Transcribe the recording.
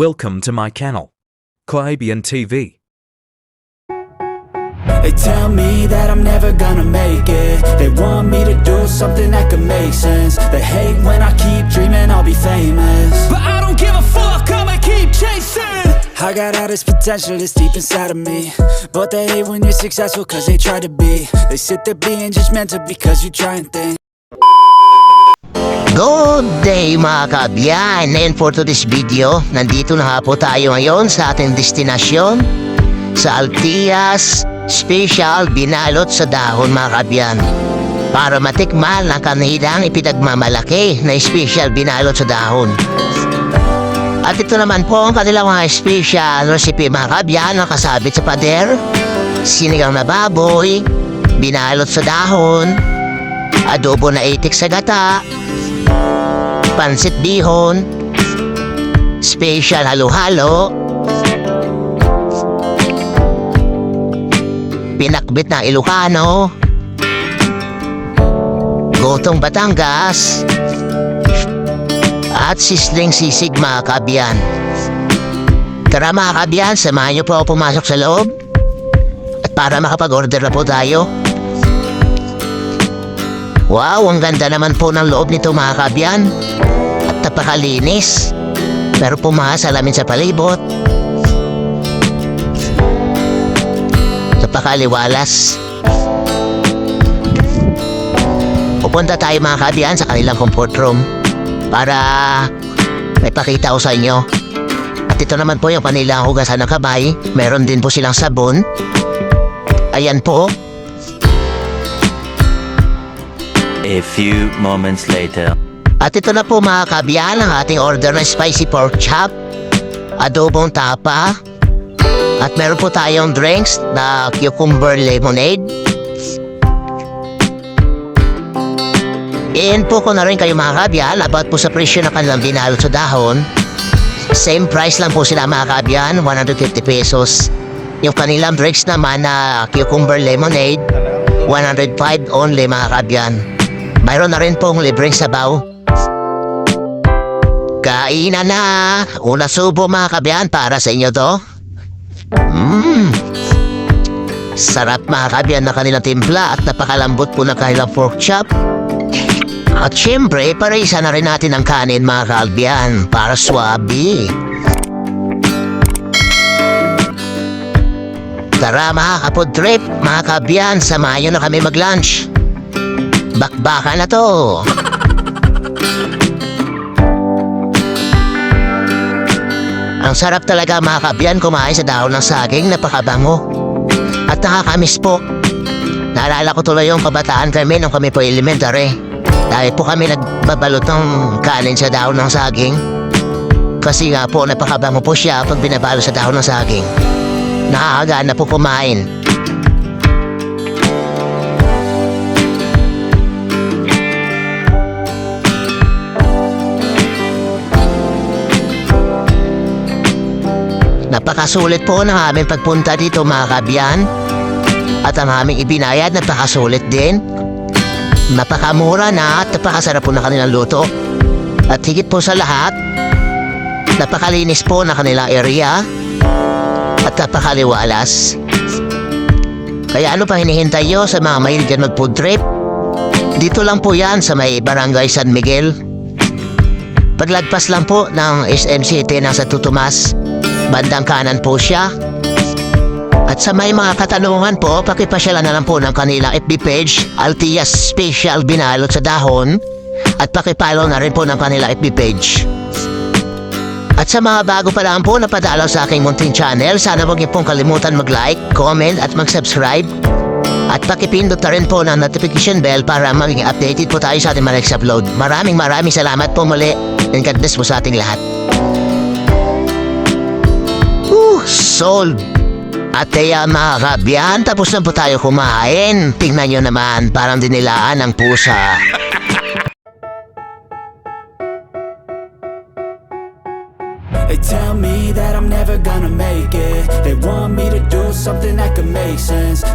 Welcome to my channel. Quabian TV. They tell me that I'm never gonna make it. They want me to do something that could make sense. They hate when I keep dreaming I'll be famous. But I don't give a fuck, I'ma keep chasing. I got all this potential that's deep inside of me. But they hate when you're successful cause they try to be. They sit there being judgmental because you try and think Good day mga kabyan! And for today's video, nandito na po tayo ngayon sa ating destinasyon sa Altias Special Binalot sa Dahon mga kabyan para matikman ang kanilang ipinagmamalaki na special binalot sa dahon. At ito naman po ang kanilang mga special recipe mga kabyan na kasabit sa pader, sinigang na baboy, binalot sa dahon, adobo na itik sa gata, pansit bihon, special halo-halo, pinakbit na Ilocano, gotong Batangas, at sisling sisig mga kabyan. Tara mga kabyan, samahan niyo po ako pumasok sa loob. At para makapag-order na po tayo. Wow, ang ganda naman po ng loob nito mga kabyan. At napakalinis. Pero pumaha salamin sa palibot. Napakaliwalas. Pupunta tayo mga kabyan sa kanilang comfort room para may pakita ko sa inyo. At ito naman po yung kanilang hugasan ng kamay. Meron din po silang sabon. Ayan po. A few moments later. At ito na po mga kabyan ang ating order ng spicy pork chop, adobong tapa, at meron po tayong drinks na cucumber lemonade. I-info ko na rin kayo mga kabyan about po sa presyo na kanilang binalot sa dahon. Same price lang po sila mga kabyan, 150 pesos. Yung kanilang drinks naman na cucumber lemonade, 105 only mga kabyan. Mayroon na rin pong libreng sabaw. Kainan na! Una subo mga kabyan para sa inyo to. Mmm! Sarap mga kabyan na kanilang timpla at napakalambot po ng kanilang pork chop. At syempre, parisa na rin natin ang kanin mga kalbyan para swabe. Tara mga kapod trip, mga kabyan, samahan nyo na kami mag-lunch. Bakbaka na to. Ang sarap talaga mga kabyan kumain sa dahon ng saging, napakabango. At nakakamiss po. Naalala ko tuloy yung kabataan kami nung kami po elementary. Dahil po kami nagbabalot ng kanin sa dahon ng saging. Kasi nga po napakabango po siya pag binabalo sa dahon ng saging. Nakakagana po kumain. Napakasulit po ng aming pagpunta dito mga kabyan. At ang aming ibinayad napakasulit din. Napakamura na at napakasarap po na kanilang luto. At higit po sa lahat, napakalinis po na kanilang area at napakaliwalas. Kaya ano pa hinihintay nyo sa mga mahilig dyan mag-food trip? Dito lang po yan sa may Barangay San Miguel. Paglagpas lang po ng SM City ng Santo Tomas. Bandang kanan po siya. At sa may mga katanungan po, pakipasyalan na lang po ng kanilang FB page, Altias Special Binalot sa Dahon. At pakipollow na rin po ng kanilang FB page. At sa mga bago pa lang po na padalaw sa aking munting channel, sana huwag niyo pong kalimutan mag-like, comment at mag-subscribe. At pakipindot na rin po ng notification bell para maging updated po tayo sa ating mga next upload. Maraming maraming salamat po muli and God bless po sa ating lahat. Sold! At kaya mga kabyan, tapos na po tayo kumain. Tingnan nyo naman, parang dinilaan ng pusa. They tell me that I'm never gonna make it They want me to do something that could make sense